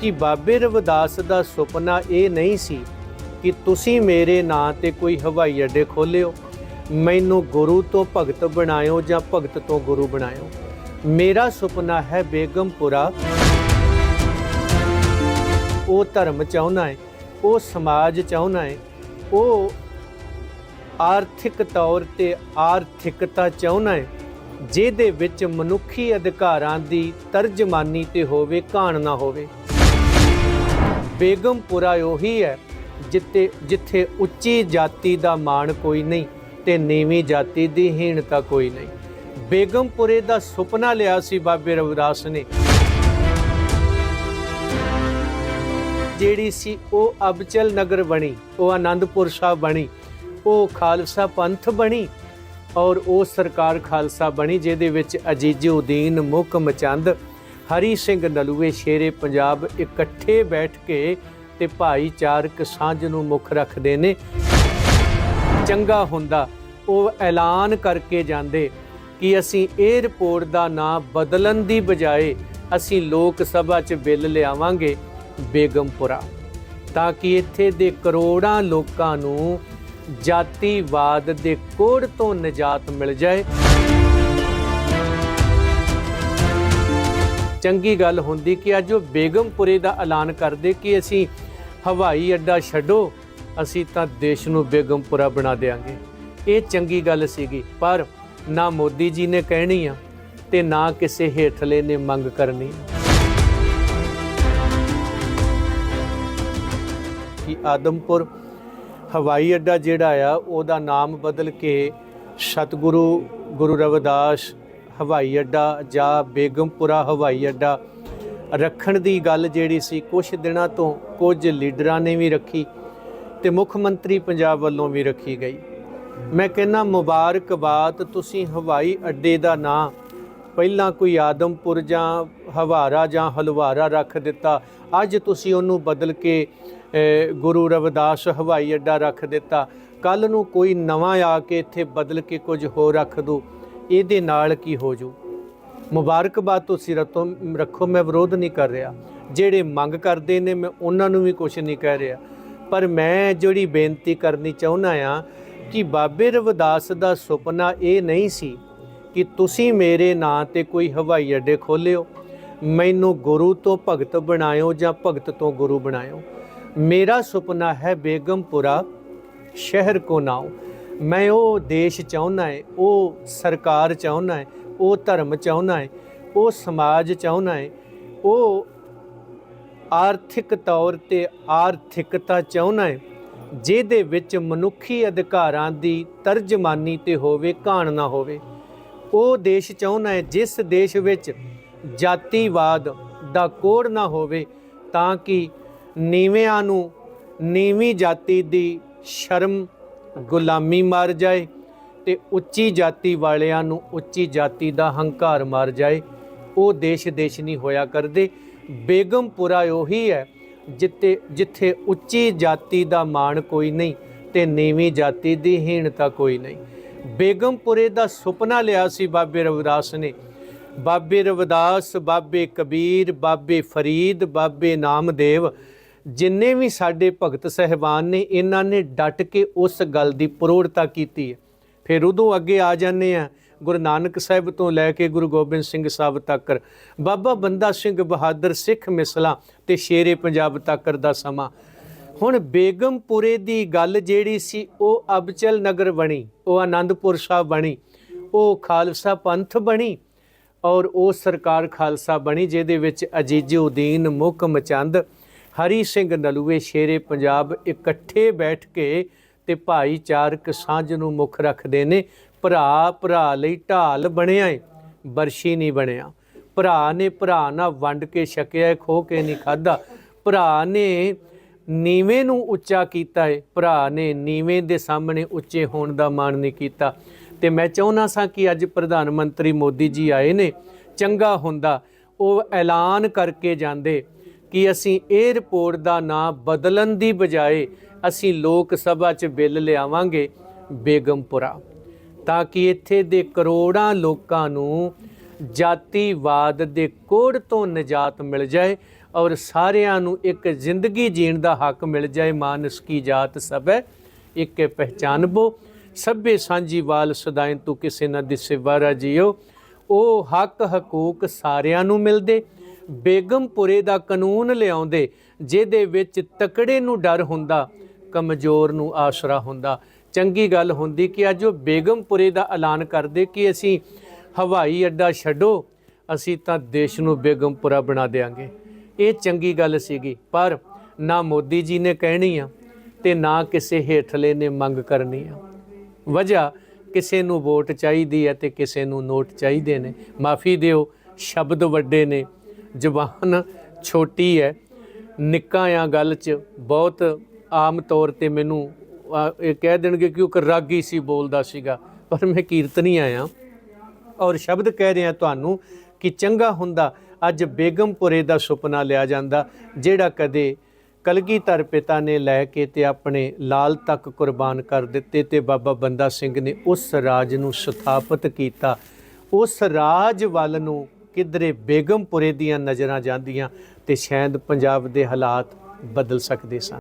ਕਿ ਬਾਬੇ ਰਵਿਦਾਸ ਦਾ ਸੁਪਨਾ ਇਹ ਨਹੀਂ ਸੀ ਕਿ ਤੁਸੀਂ ਮੇਰੇ ਨਾਂ ਤੇ ਕੋਈ ਹਵਾਈ ਅੱਡੇ ਖੋਲਿਓ ਮੈਨੂੰ ਗੁਰੂ ਤੋਂ ਭਗਤ ਬਣਾਇਓ ਜਾਂ ਭਗਤ ਤੋਂ ਗੁਰੂ ਬਣਾਇਓ। ਮੇਰਾ ਸੁਪਨਾ ਹੈ ਬੇਗਮਪੁਰਾ। ਉਹ ਧਰਮ ਚਾਹੁੰਦਾ ਹੈ, ਉਹ ਸਮਾਜ ਚਾਹੁੰਦਾ ਹੈ, ਉਹ ਆਰਥਿਕ ਤੌਰ ਤੇ ਆਰਥਿਕਤਾ ਚਾਹੁੰਦਾ ਹੈ, ਜਿਹਦੇ ਵਿੱਚ ਮਨੁੱਖੀ ਅਧਿਕਾਰਾਂ ਦੀ ਤਰਜਮਾਨੀ ਤੇ ਹੋਵੇ, ਘਾਣ ਨਾ ਹੋਵੇ। ਬੇਗਮਪੁਰਾ ਉਹੀ ਹੈ ਜਿੱਥੇ ਜਿੱਥੇ ਉੱਚੀ ਜਾਤੀ ਦਾ ਮਾਣ ਕੋਈ ਨਹੀਂ ਤੇ ਨੀਵੀਂ ਜਾਤੀ ਦੀ ਹੀਣਤਾ ਕੋਈ ਨਹੀਂ। ਬੇਗਮਪੁਰੇ ਦਾ ਸੁਪਨਾ ਲਿਆ ਸੀ ਬਾਬੇ ਰਵਿਦਾਸ ਨੇ। ਜਿਹੜੀ ਸੀ ਉਹ ਅਬਚਲ ਨਗਰ ਬਣੀ, ਉਹ ਆਨੰਦਪੁਰ ਸਾਹਿਬ ਬਣੀ, ਉਹ ਖਾਲਸਾ ਪੰਥ ਬਣੀ ਔਰ ਉਹ ਸਰਕਾਰ ਖਾਲਸਾ ਬਣੀ ਜਿਹਦੇ ਵਿੱਚ ਅਜੀਜ਼ਉਦੀਨ ਮੁਕਮ ਚੰਦ ਹਰੀ ਸਿੰਘ ਨਲੂਏ ਸ਼ੇਰੇ ਪੰਜਾਬ ਇਕੱਠੇ ਬੈਠ ਕੇ ਤੇ ਭਾਈਚਾਰਕ ਸਾਂਝ ਨੂੰ ਮੁੱਖ ਰੱਖਦੇ ਨੇ। ਚੰਗਾ ਹੁੰਦਾ, ਉਹ ਐਲਾਨ ਕਰਕੇ ਜਾਂਦੇ ਕਿ ਅਸੀਂ 에ਅਰਪੋਰਟ ਦਾ ਨਾਮ ਬਦਲਣ ਦੀ ਬਜਾਏ ਅਸੀਂ ਲੋਕ ਸਭਾ 'ਚ ਬਿੱਲ ਲਿਆਵਾਂਗੇ ਬੇਗਮਪੁਰਾ, ਤਾਂ ਕਿ ਇੱਥੇ ਦੇ ਕਰੋੜਾਂ ਲੋਕਾਂ ਨੂੰ ਜਾਤੀਵਾਦ ਦੇ ਕੋੜ ਤੋਂ ਨਿਜਾਤ ਮਿਲ ਜਾਏ। ਚੰਗੀ ਗੱਲ ਹੁੰਦੀ ਕਿ ਅੱਜ ਉਹ ਬੇਗਮਪੁਰੇ ਦਾ ਐਲਾਨ ਕਰਦੇ ਕਿ ਅਸੀਂ ਹਵਾਈ ਅੱਡਾ ਛੱਡੋ, ਅਸੀਂ ਤਾਂ ਦੇਸ਼ ਨੂੰ ਬੇਗਮਪੁਰਾ ਬਣਾ ਦੇਾਂਗੇ ਇਹ ਚੰਗੀ ਗੱਲ ਸੀਗੀ, ਪਰ ਨਾ ਮੋਦੀ ਜੀ ਨੇ ਕਹਿਣੀ ਆ ਤੇ ਨਾ ਕਿਸੇ ਹੇਠਲੇ ਨੇ ਮੰਗ ਕਰਨੀ। ਕਿ ਆਦਮਪੁਰ ਹਵਾਈ ਅੱਡਾ ਜਿਹੜਾ ਆ, ਉਹਦਾ ਨਾਮ ਬਦਲ ਕੇ ਸਤਿਗੁਰੂ ਗੁਰੂ ਰਵਿਦਾਸ ਹਵਾਈ ਅੱਡਾ ਜਾਂ ਬੇਗਮਪੁਰਾ ਹਵਾਈ ਅੱਡਾ ਰੱਖਣ ਦੀ ਗੱਲ ਜਿਹੜੀ ਸੀ ਕੁਝ ਦਿਨਾਂ ਤੋਂ ਕੁਝ ਲੀਡਰਾਂ ਨੇ ਵੀ ਰੱਖੀ ਤੇ ਮੁੱਖ ਮੰਤਰੀ ਪੰਜਾਬ ਵੱਲੋਂ ਵੀ ਰੱਖੀ ਗਈ। ਮੈਂ ਕਹਿੰਨਾ ਮੁਬਾਰਕਬਾਦ, ਤੁਸੀਂ ਹਵਾਈ ਅੱਡੇ ਦਾ ਨਾਂ ਪਹਿਲਾਂ ਕੋਈ ਆਦਮਪੁਰ ਜਾਂ ਹਵਾਰਾ ਜਾਂ ਹਲਵਾਰਾ ਰੱਖ ਦਿੱਤਾ, ਅੱਜ ਤੁਸੀਂ ਉਹਨੂੰ ਬਦਲ ਕੇ ਗੁਰੂ ਰਵਿਦਾਸ ਹਵਾਈ ਅੱਡਾ ਰੱਖ ਦਿੱਤਾ। ਕੱਲ ਨੂੰ ਕੋਈ ਨਵਾਂ ਆ ਕੇ ਇੱਥੇ ਬਦਲ ਕੇ ਕੁਝ ਹੋਰ ਰੱਖ ਦੋ ਇਹਦੇ ਨਾਲ ਕੀ ਹੋ ਜੂ? ਮੁਬਾਰਕਬਾਦ ਤੁਸੀਂ ਰਤੋਂ, ਰੱਖੋ, ਮੈਂ ਵਿਰੋਧ ਨਹੀਂ ਕਰ ਰਿਹਾ। ਜਿਹੜੇ ਮੰਗ ਕਰਦੇ ਨੇ, ਮੈਂ ਉਹਨਾਂ ਨੂੰ ਵੀ ਕੁਝ ਨਹੀਂ ਕਹਿ ਰਿਹਾ। ਪਰ ਮੈਂ ਜਿਹੜੀ ਬੇਨਤੀ ਕਰਨੀ ਚਾਹੁੰਦਾ ਆ ਕਿ ਬਾਬੇ ਰਵਿਦਾਸ ਦਾ ਸੁਪਨਾ ਇਹ ਨਹੀਂ ਸੀ ਕਿ ਤੁਸੀਂ ਮੇਰੇ ਨਾਂ ਤੇ ਕੋਈ ਹਵਾਈ ਅੱਡੇ ਖੋਲਿਓ। ਮੈਨੂੰ ਗੁਰੂ ਤੋਂ ਭਗਤ ਬਣਾਇਓ ਜਾਂ ਭਗਤ ਤੋਂ ਗੁਰੂ ਬਣਾਇਓ। ਮੇਰਾ ਸੁਪਨਾ ਹੈ ਬੇਗਮਪੁਰਾ ਸ਼ਹਿਰ ਕੋ ਨਾਉ। ਮੈਂ ਉਹ ਦੇਸ਼ ਚਾਹੁੰਦਾ ਹੈ ਉਹ ਸਰਕਾਰ ਚਾਹੁੰਦਾ ਹੈ ਉਹ ਧਰਮ ਚਾਹੁੰਦਾ ਹੈ ਉਹ ਸਮਾਜ ਚਾਹੁੰਦਾ ਹੈ ਉਹ ਆਰਥਿਕ ਤੌਰ ਤੇ ਆਰਥਿਕਤਾ ਚਾਹੁੰਦਾ ਹੈ ਜਿਹਦੇ ਵਿੱਚ ਮਨੁੱਖੀ ਅਧਿਕਾਰਾਂ ਦੀ ਤਰਜਮਾਨੀ ਤੇ ਹੋਵੇ, ਘਾਣ ਨਾ ਹੋਵੇ। ਉਹ ਦੇਸ਼ ਚਾਹੁੰਦਾ ਹੈ ਜਿਸ ਦੇਸ਼ ਵਿੱਚ ਜਾਤੀਵਾਦ ਦਾ ਕੋੜ ਨਾ ਹੋਵੇ, ਤਾਂ ਕਿ ਨੀਵਿਆਂ ਨੂੰ ਨੀਵੀਂ ਜਾਤੀ ਦੀ ਸ਼ਰਮ ਗੁਲਾਮੀ ਮਾਰ ਜਾਏ ਤੇ ਉੱਚੀ ਜਾਤੀ ਵਾਲਿਆਂ ਨੂੰ ਉੱਚੀ ਜਾਤੀ ਦਾ ਹੰਕਾਰ ਮਾਰ ਜਾਏ, ਉਹ ਦੇਸ਼ ਦੇਸ਼ ਨਹੀਂ ਹੋਇਆ ਕਰਦੇ। ਬੇਗਮਪੁਰਾ ਉਹੀ ਹੈ ਜਿੱਥੇ ਜਿੱਥੇ ਉੱਚੀ ਜਾਤੀ ਦਾ ਮਾਣ ਕੋਈ ਨਹੀਂ ਤੇ ਨੀਵੀਂ ਜਾਤੀ ਦੀ ਹੀਣਤਾ ਕੋਈ ਨਹੀਂ। ਬੇਗਮਪੁਰੇ ਦਾ ਸੁਪਨਾ ਲਿਆ ਸੀ ਬਾਬੇ ਰਵਿਦਾਸ ਨੇ। ਬਾਬੇ ਰਵਿਦਾਸ, ਬਾਬੇ ਕਬੀਰ, ਬਾਬੇ ਫਰੀਦ, ਬਾਬੇ ਨਾਮਦੇਵ ਜਿੰਨੇ ਵੀ ਸਾਡੇ ਭਗਤ ਸਹਿਬਾਨ ਨੇ, ਇਹਨਾਂ ਨੇ ਡਟ ਕੇ ਉਸ ਗੱਲ ਦੀ ਪ੍ਰੋੜਤਾ ਕੀਤੀ ਹੈ। ਫਿਰ ਉਦੋਂ ਅੱਗੇ ਆ ਜਾਂਦੇ ਆ ਗੁਰੂ ਨਾਨਕ ਸਾਹਿਬ ਤੋਂ ਲੈ ਕੇ ਗੁਰੂ ਗੋਬਿੰਦ ਸਿੰਘ ਸਾਹਿਬ ਤੱਕ। ਬਾਬਾ ਬੰਦਾ ਸਿੰਘ ਬਹਾਦਰ ਸਿੱਖ ਮਿਸਲਾਂ ਤੇ ਸ਼ੇਰੇ ਪੰਜਾਬ ਤੱਕ ਦਾ ਸਮਾਂ। ਹੁਣ ਬੇਗਮਪੁਰੇ ਦੀ ਗੱਲ ਜਿਹੜੀ ਸੀ, ਉਹ ਅਬਚਲ ਨਗਰ ਬਣੀ, ਉਹ ਆਨੰਦਪੁਰ ਸਾਹਿਬ ਬਣੀ, ਉਹ ਖਾਲਸਾ ਪੰਥ ਬਣੀ ਔਰ ਉਹ ਸਰਕਾਰ ਖਾਲਸਾ ਬਣੀ, ਜਿਹਦੇ ਵਿੱਚ ਅਜੀਜ਼ਉਦੀਨ ਮੁਕਮ ਚੰਦ ਹਰੀ ਸਿੰਘ ਨਲੂਏ ਸ਼ੇਰੇ ਪੰਜਾਬ ਇਕੱਠੇ ਬੈਠ ਕੇ ਤੇ ਭਾਈਚਾਰਕ ਸਾਂਝ ਨੂੰ ਮੁੱਖ ਰੱਖਦੇ ਨੇ। ਭਰਾ ਭਰਾ ਲਈ ਢਾਲ ਬਣਿਆ ਏ, ਬਰਸ਼ੀ ਨਹੀਂ ਬਣਿਆ। ਭਰਾ ਨੇ ਭਰਾ ਨਾਲ ਵੰਡ ਕੇ ਛਕਿਆ ਖੋ ਕੇ ਨਹੀਂ ਖਾਦਾ ਭਰਾ ਨੇ ਨੀਵੇਂ ਨੂੰ ਉੱਚਾ ਕੀਤਾ ਏ, ਭਰਾ ਨੇ ਨੀਵੇਂ ਦੇ ਸਾਹਮਣੇ ਉੱਚੇ ਹੋਣ ਦਾ ਮਾਣ ਨਹੀਂ ਕੀਤਾ। ਤੇ ਮੈਂ ਚਾਹੁੰਦਾ ਸਾਂ ਕਿ ਅੱਜ ਪ੍ਰਧਾਨ ਮੰਤਰੀ ਮੋਦੀ ਜੀ ਆਏ ਨੇ, ਚੰਗਾ ਹੁੰਦਾ, ਉਹ ਐਲਾਨ ਕਰਕੇ ਜਾਂਦੇ। ਕਿ ਅਸੀਂ 에ਅਰਪੋਰਟ ਦਾ ਨਾਂ ਬਦਲਣ ਦੀ ਬਜਾਏ ਅਸੀਂ ਲੋਕ ਸਭਾ 'ਚ ਬਿੱਲ ਲਿਆਵਾਂਗੇ ਬੇਗਮਪੁਰਾ, ਤਾਂ ਕਿ ਇੱਥੇ ਦੇ ਕਰੋੜਾਂ ਲੋਕਾਂ ਨੂੰ ਜਾਤੀਵਾਦ ਦੇ ਕੋੜ ਤੋਂ ਨਿਜਾਤ ਮਿਲ ਜਾਏ ਔਰ ਸਾਰਿਆਂ ਨੂੰ ਇੱਕ ਜ਼ਿੰਦਗੀ ਜੀਣ ਦਾ ਹੱਕ ਮਿਲ ਜਾਏ, ਮਾਨਸ ਕੀ ਜਾਤ ਸਭੈ ਇੱਕੇ ਪਹਿਚਾਨਬੋ। ਸਭੇ ਸਾਂਝੀ ਵਾਲ ਸਦਾਇਨ ਤੂੰ ਕਿਸੇ ਨਾ ਦਿਸੇ ਵਾਰਾ ਜੀਓ। ਉਹ ਹੱਕ ਹਕੂਕ ਸਾਰਿਆਂ ਨੂੰ ਮਿਲਦੇ ਬੇਗਮਪੁਰੇ ਦਾ ਕਾਨੂੰਨ ਲਿਆਉਂਦੇ, ਜਿਹਦੇ ਵਿੱਚ ਤਕੜੇ ਨੂੰ ਡਰ ਹੁੰਦਾ, ਕਮਜ਼ੋਰ ਨੂੰ ਆਸਰਾ ਹੁੰਦਾ। ਚੰਗੀ ਗੱਲ ਹੁੰਦੀ ਕਿ ਅੱਜ ਉਹ ਬੇਗਮਪੁਰੇ ਦਾ ਐਲਾਨ ਕਰਦੇ ਕਿ ਅਸੀਂ ਹਵਾਈ ਅੱਡਾ ਛੱਡੋ, ਅਸੀਂ ਤਾਂ ਦੇਸ਼ ਨੂੰ ਬੇਗਮਪੁਰਾ ਬਣਾ ਦੇਾਂਗੇ ਇਹ ਚੰਗੀ ਗੱਲ ਸੀਗੀ, ਪਰ ਨਾ ਮੋਦੀ ਜੀ ਨੇ ਕਹਿਣੀ ਆ ਤੇ ਨਾ ਕਿਸੇ ਹੇਠਲੇ ਨੇ ਮੰਗ ਕਰਨੀ ਆ। ਵਜ੍ਹਾ, ਕਿਸੇ ਨੂੰ ਵੋਟ ਚਾਹੀਦੀ ਹੈ ਤੇ ਕਿਸੇ ਨੂੰ ਨੋਟ ਚਾਹੀਦੇ ਨੇ। ਮਾਫੀ ਦਿਓ, ਸ਼ਬਦ ਵੱਡੇ ਨੇ। ਜਬਾਨ ਛੋਟੀ ਹੈ। ਨਿੱਕਾ ਆ ਗੱਲ 'ਚ ਬਹੁਤ ਆਮ ਤੌਰ ਤੇ ਮੈਨੂੰ ਇਹ ਕਹਿ ਦੇਣਗੇ ਕਿ ਉਹ ਇੱਕ ਰਾਗੀ ਸੀ ਬੋਲਦਾ ਸੀਗਾ, ਪਰ ਮੈਂ ਕੀਰਤਨੀ ਆਇਆ। ਔਰ ਸ਼ਬਦ ਕਹਿ ਰਿਹਾ ਤੁਹਾਨੂੰ ਕਿ ਚੰਗਾ ਹੁੰਦਾ, ਅੱਜ ਬੇਗਮਪੁਰੇ ਦਾ ਸੁਪਨਾ ਲਿਆ ਜਾਂਦਾ, ਜਿਹੜਾ ਕਦੇ ਕਲਗੀਧਰ ਪਿਤਾ ਨੇ ਲੈ ਕੇ ਤੇ ਆਪਣੇ ਲਾਲ ਤੱਕ ਕੁਰਬਾਨ ਕਰ ਦਿੱਤੇ ਤੇ ਬਾਬਾ ਬੰਦਾ ਸਿੰਘ ਨੇ ਉਸ ਰਾਜ ਨੂੰ ਸਥਾਪਿਤ ਕੀਤਾ। ਉਸ ਰਾਜ ਵੱਲ ਨੂੰ ਕਿਧਰੇ ਬੇਗਮਪੁਰੇ ਦੀਆਂ ਨਜ਼ਰਾਂ ਜਾਂਦੀਆਂ ਤੇ ਸ਼ਾਇਦ ਪੰਜਾਬ ਦੇ ਹਾਲਾਤ ਬਦਲ ਸਕਦੇ ਸਨ।